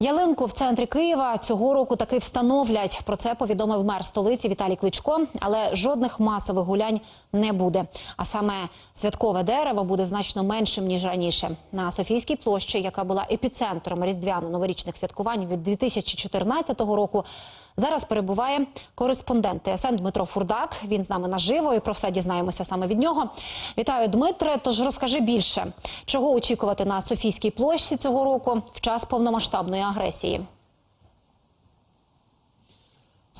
Ялинку в центрі Києва цього року таки встановлять. Про це повідомив мер столиці Віталій Кличко. Але жодних масових гулянь не буде. А саме святкове дерево буде значно меншим ніж раніше. На Софійській площі, яка була епіцентром різдвяно-новорічних святкувань від 2014 року. Зараз перебуває кореспондент ТСН Дмитро Фурдак. Він з нами наживо і про все дізнаємося саме від нього. Вітаю, Дмитре. Тож розкажи більше, чого очікувати на Софійській площі цього року в час повномасштабної агресії.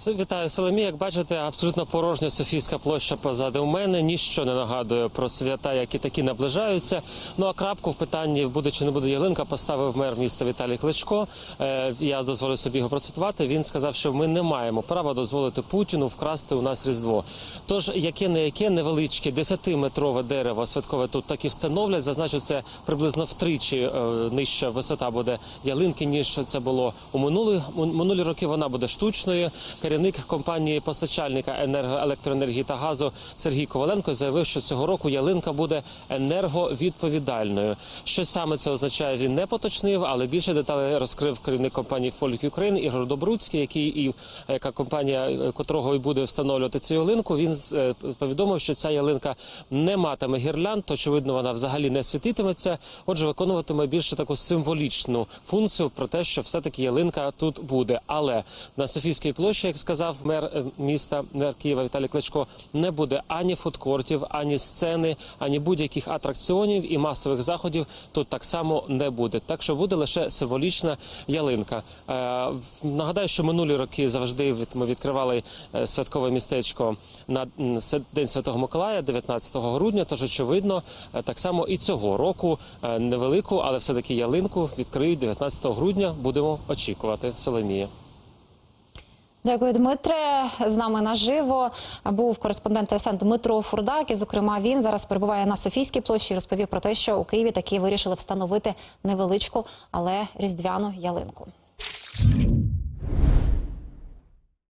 Вітаю Соломі. Як бачите, абсолютно порожня Софійська площа позаду мене. Ніщо не нагадує про свята, які такі наближаються. Ну а крапку в питанні буде чи не буде ялинка, поставив мер міста Віталій Кличко. Е, я дозволю собі його процитувати. Він сказав, що ми не маємо права дозволити Путіну вкрасти у нас різдво. Тож яке не яке невеличке 10-метрове дерево святкове тут таки встановлять. Зазначу, це приблизно втричі е, нижча висота буде ялинки, ніж це було у минулі минулі роки. Вона буде штучною. Керівник компанії постачальника енергоелектроенергії та газу Сергій Коваленко заявив, що цього року ялинка буде енерговідповідальною. Що саме це означає, він не поточнив, але більше деталей розкрив керівник компанії Фольк Україн Ігор Добруцький, який і яка компанія котрого і буде встановлювати цю ялинку. Він е, повідомив, що ця ялинка не матиме гірлянд, очевидно вона взагалі не світитиметься. Отже, виконуватиме більше таку символічну функцію про те, що все-таки ялинка тут буде. Але на Софійській площі, як сказав мер е, міста, мер Києва Віталій Кличко, не буде ані фудкортів, ані сцени, ані будь-яких атракціонів і масових заходів тут так само не буде. Так що буде лише символічна ялинка. Е, нагадаю, що минулі роки завжди ми відкривали е, святкове містечко на День Святого Миколая, 19 грудня. Тож, очевидно, так само і цього року невелику, але все таки ялинку відкриють 19 грудня. Будемо очікувати. Соломія. Дякую, Дмитре. З нами наживо був кореспондент СН Дмитро Фурдак. І, зокрема, він зараз перебуває на Софійській площі. і Розповів про те, що у Києві таки вирішили встановити невеличку, але різдвяну ялинку.